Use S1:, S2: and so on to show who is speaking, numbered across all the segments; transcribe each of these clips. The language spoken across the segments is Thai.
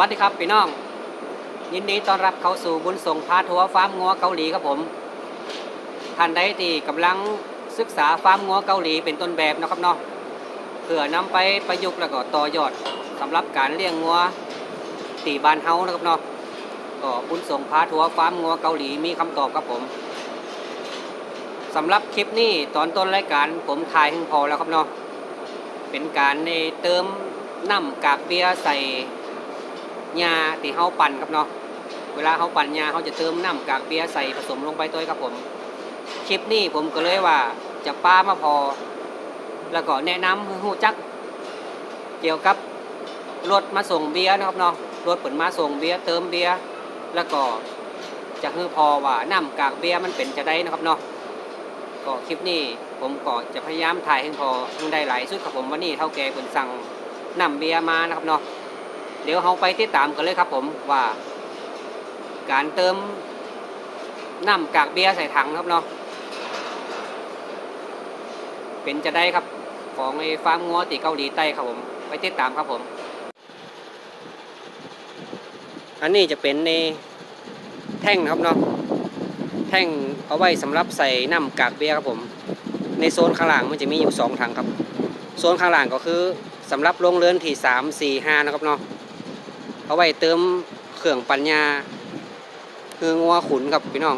S1: วัสดีครับพี่น้อง ยินดีต้อนรับเข้าสู่บุญส่งพาทัวร์ฟาร์มงัวเกาหลีครับผมท่านใดที่กำลังศึกษาฟาร์มงัวเกาหลีเป็นต้นแบบนะครับเนาะเพื่อนำไปประยุกต์แล้วก็ต่อยอดสำหรับการเลี้ยงงัวตีบานเฮานะครับเนาะก็บุญส่งพาทัวร์ฟาร์มงัวเกาหลีมีคำตอบครับผมสำหรับคลิปนี้ตอนต้นรายการผมถ่ายให้พอแล้วครับเนาะเป็นการในเติมน้ำกากเบียร์ใส่ ยาที่เฮาปั่นครับเนาะเวลาเฮาปั่นยาเขาจะเติมน้ำกากเบียร์ใส่ผสมลงไปตัวครับผมคลิปนี้ผมก็เลยว่าจะป้ามาพอ แล้วก็แนะนำหูจัก เกี่ยวกับรถมาส่งเบียร์นะครับเนาะรถเปิดมาส่งเบียร์เติมเบียร์แล้วก็จะให้พอว่าน้ำกากเบียร์มันเป็นจะได้นะครับเนาะก็คลิปนี้ผมก็จะพยายามถ่ายให้พอให้ได้หลายสุดครับผมวันนี้เท่าแก่เปินสั่งน้ำเบียร์มานะครับเนาะ เดี๋ยวเราไปติดตามกันเลยครับผมว่า การเติมน้ำกากเบียร์ใส่ถังครับเนาะเป็นจะได้ครับของไอ้ฟาร์มงัวตีเกาหลีใต้ครับผมไปติดตามครับผม อันนี้จะเป็นในแท่งนะครับเนาะแท่งเอาไว้สำหรับใส่น้ำกากเบียร์ครับผม ในโซนข้างล่างมันจะมีอยู่สองถังครับ โซนข้างล่างก็คือสำหรับโรงเรือนที่สามสี่ห้านะครับเนาะ เอาไว้เติมเครื่องปัญญาคืองัวขุนครับพี่น้อง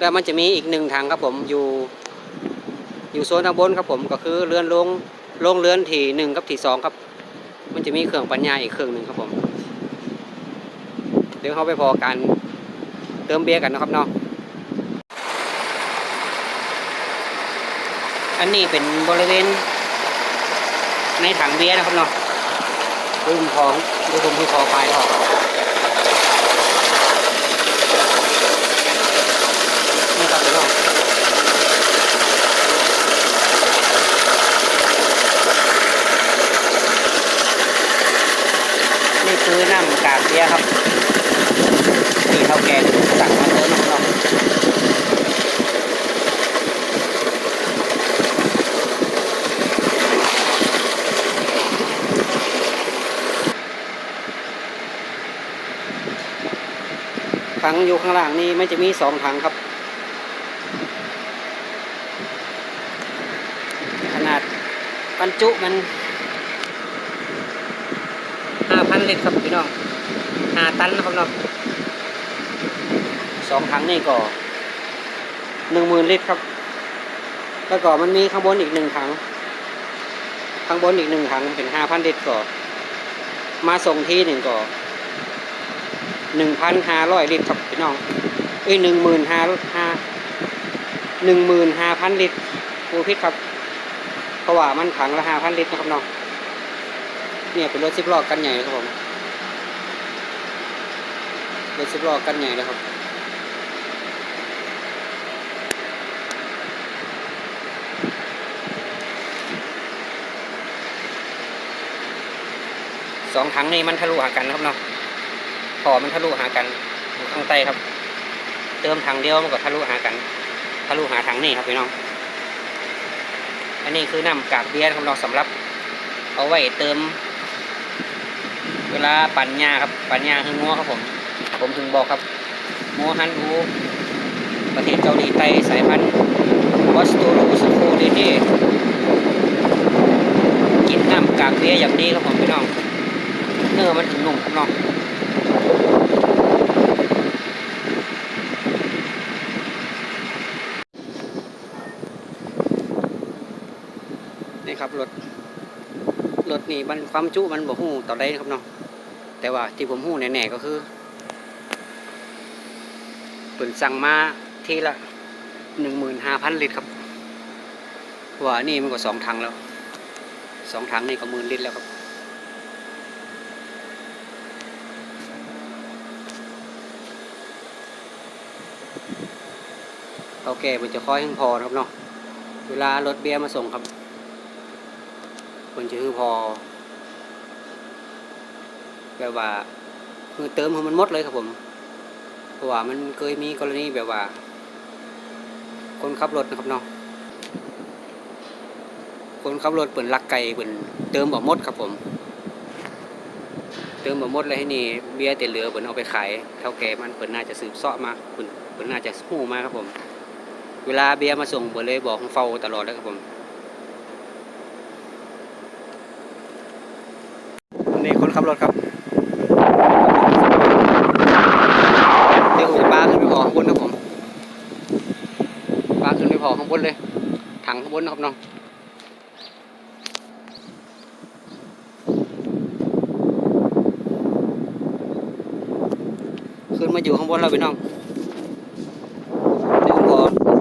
S1: แล้วมันจะมีอีกหนึ่งถังครับผมอยู่ อยู่โซนทางบนครับผมก็คือเรือนลงลงเรือนที่หนึ่งกับที่สองครับ มันจะมีเครื่องปัญญาอีกเครื่องหนึ่งครับผม เดี๋ยวเขาไปพอการเติมเบียร์กันนะครับเนาะอันนี้เป็นบริเวณในถังเบียร์นะครับเนาะดูผมพอง ดูผมที่คอปลายออกนี่ครับพี่น้องนี่คือน้ำกากเบียร์ครับที่เท่าแก่สั่งมาเติมนะครับ ถังอยู่ข้างล่างนี่ไม่จะมีสองถังครับ ขนาดบรรจุมันห้าพันลิตรครับพี่น้องห้าตันนะครับเนาะสองถังนี่ก็หนึ่งหมื่นลิตรครับ แล้วก็มันมีข้างบนอีกหนึ่งถัง ข้างบนอีกหนึ่งถังเป็นห้าพันลิตรก็ มาส่งที่หนึ่งก็ หนึ่งพันห้าร้อยลิตรครับพี่น้องเอ้ยหนึ่งหมื่นห้าห้าหนึ่งหมื่นห้าพันลิตรปูพิษครับเพราะว่ามันถังละห้าพันลิตรนะครับน้องเนี่ยเป็นรถสิบล้อกันใหญ่ครับผมรถสิบล้อกันใหญ่นะครับสองถังนี่มันทะลุหากันครับเนาะ อมันทะลุหากันข้างใต้ครับ เติมถังเดียวมันก็ทะลุหากัน ทะลุหาถังนี่ครับพี่น้อง อันนี้คือน้ำกากเบียร์ของเราสำหรับ เอาไว้เติม เวลาปั่นยาครับ ปั่นยาคืองัวครับผม ผมถึงบอกครับงัวฮันดูประเทศเกาหลีใต้สายพันธุ์วอสตูรูสโคดีที่กินน้ำกากเบียร์อย่างดีครับผมพี่น้อง เนื้อมันถึงนุ่มครับน้อง นี่ครับรถรถนี่มันความจุมันบ่ฮู้ต่อได้ครับเนาะแต่ว่าที่ผมฮู้แน่ๆก็คือเปิ่นสั่งมาทีละหนึ่งหมื่นห้าพันลิตรครับว่านี่มันก็สองถังแล้วสองถังนี่ก็หมื่นลิตรแล้วครับ โอเคมันจะค่อยให้พอครับเนาะเวลารถเบียร์มาส่งครับคนจะคือพอแบบว่าคือเติมให้มันหมดเลยครับผมเพราะว่ามันเคยมีกรณีแบบว่า คนขับรถนะครับเนาะคนขับรถเปิดลักไก่เปิดเติมบ่หมดครับผมถติมบ่หมดเลยให้นี่เบียร์แต่เหลือเพิ่นเอาไปขายเท่าแก่มันเพิ่นน่าจะสืบเสาะมาเพิ่นเพิ่นน่าจะฮู้มาครับผม เวลาเบียร์มาส่งเพิ่นเลยบอกให้เฝ้าตลอดเลยครับผมนี่คนขับรถครับเดี๋ยวผมจะปาขึ้นไปพอข้างบนครับผมปาขึ้นไปพอข้างบนเลย ถังข้างบนนะครับน้องขึ้นมาอยู่ข้างบนเราไปน้องเดี๋ยวผมข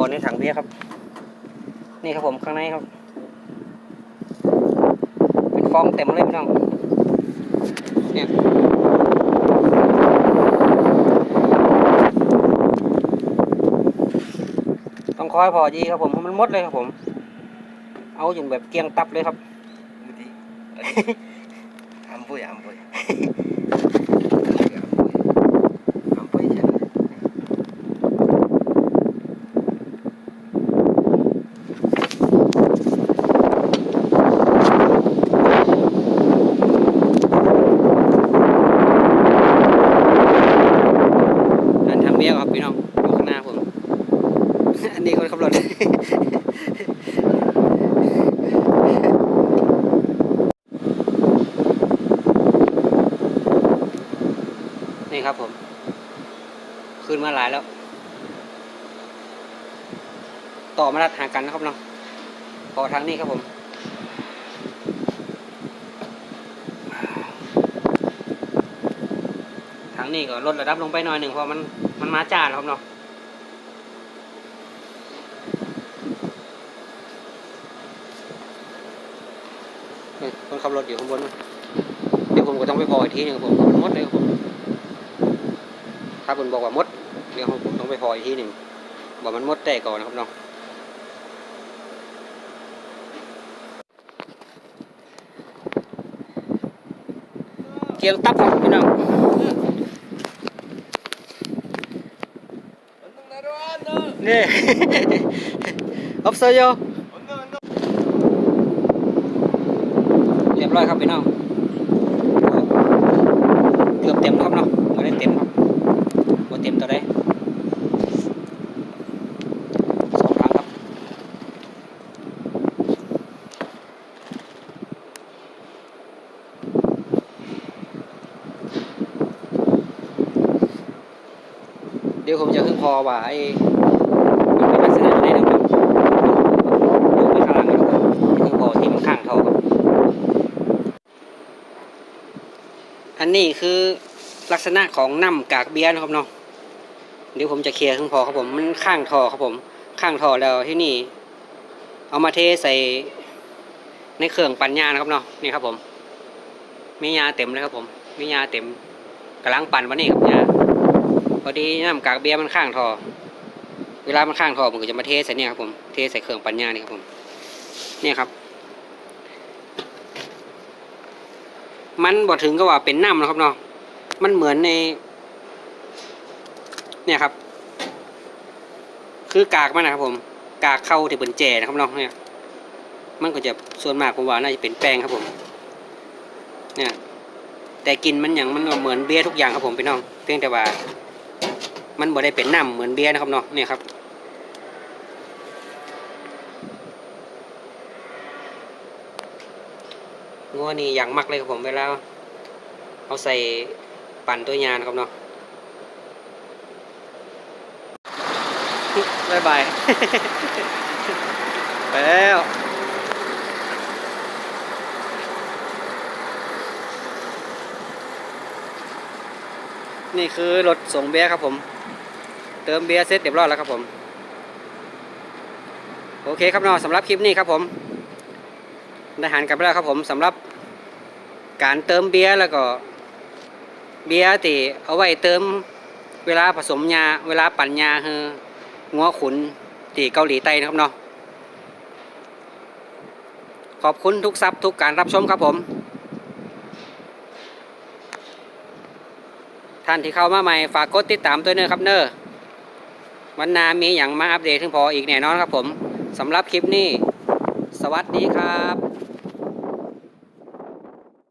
S1: อในถังเบียร์ครับ นี่ครับผมข้างในครับ เป็นฟองเต็มเลยพี่น้องเนี่ยต้องคอยพอดีครับผมเพราะมันมดเลยครับผม เอาอยู่แบบเกียงตับเลยครับ อันบุยอันบุย นี่ครับผม ขึ้นมาหลายแล้ว ต่อมาลัดหากันนะครับเนาะพอทางนี้ครับผมทางนี้ก็ลดระดับลงไปหน่อยหนึ่งเพราะมันมันมาจ้าแล้วครับเนาะคนขับรถอยู่ข้างบนเดี๋ยวผมก็ต้องไปพออีกทีหนึงครับผมมันมดเลยครับผม ถ้าคุณบอกว่ามดเรื่องของผมต้องไปพออีกทีหนึ่งบอกมันมดแตกก่อนนะครับน้องเกียงตับของพี่น้องนี่อบพ
S2: ไซโย
S1: เรียบร้อยครับพี่น้องเกือบเต็มครับเนาะไมาได้เต็มครับ ดี๋ยวผมจะขึ้นพอว่าไอ้มันเป็นลักษณะไหนนะครับดูไปข้างหลังนะครับขึ้นพอที่มันข้างเท่าครับ อันนี้คือลักษณะของน้ำกากเบียนะครับเนาะเดี๋ยวผมจะเคลียร์ข้างพอครับผมมันข้างท่อครับผม ข้างท่อแล้วที่นี่ เอามาเทใส่ในเครื่องปั่นยานะครับเนาะนี่ครับผมมียาเต็มเลยครับผมมียาเต็มกำลังปั่นวันนี้ครับ พอดีน้ำกากเบียร์มันข้างท่อเวลามันข้างท่อผมก็จะมาเทใส่เนี่ยครับผมเทใส่เครื่องปั่นยานี่ครับผมเนี่ยครับ มันบอกถึงก็ว่าเป็นน้ำนะครับเนาะมันเหมือนใน เนี่ยครับ คือกากมันนะครับผม กากเข้าที่เป็นแจนะครับเนาะเนี่ยมันก็จะส่วนมากผมว่าน่าจะเป็นแป้งครับผม เนี่ยแต่กลินมันอย่างมันก็เหมือนเบียร์ทุกอย่างครับผมพี่น้อง เพียงแต่ว่า มันบ่ได้เป็นน้ำเหมือนเบียร์นะครับเนาะนี่ครับงัวนี่อย่างมักเลยครับผมเวลาเอาใส่ปั่นตัวยานครับเนาะบายบายไปแล้วนี่คือรถส่งเบียร์ครับผม เติมเบียร์เสร็จเรียบร้อยแล้วครับผม โอเคครับเนาะสำหรับคลิปนี้ครับผมได้หันกลับไปแล้วครับผมสำหรับการเติมเบียร์แล้วก็เบียร์ที่เอาไว้เติมเวลาผสมยาเวลาปั่นยาคืองัวขุนที่เกาหลีใต้นะครับเนาะขอบคุณทุกซับทุกการรับชมครับผม ท่านที่เข้ามาใหม่ฝากกดติดตามตัวเนอครับเนอ วันนามีอย่างมาอัปเดตถึงพออีกแน่นอนครับผมสำหรับคลิปนี้ สวัสดีครับ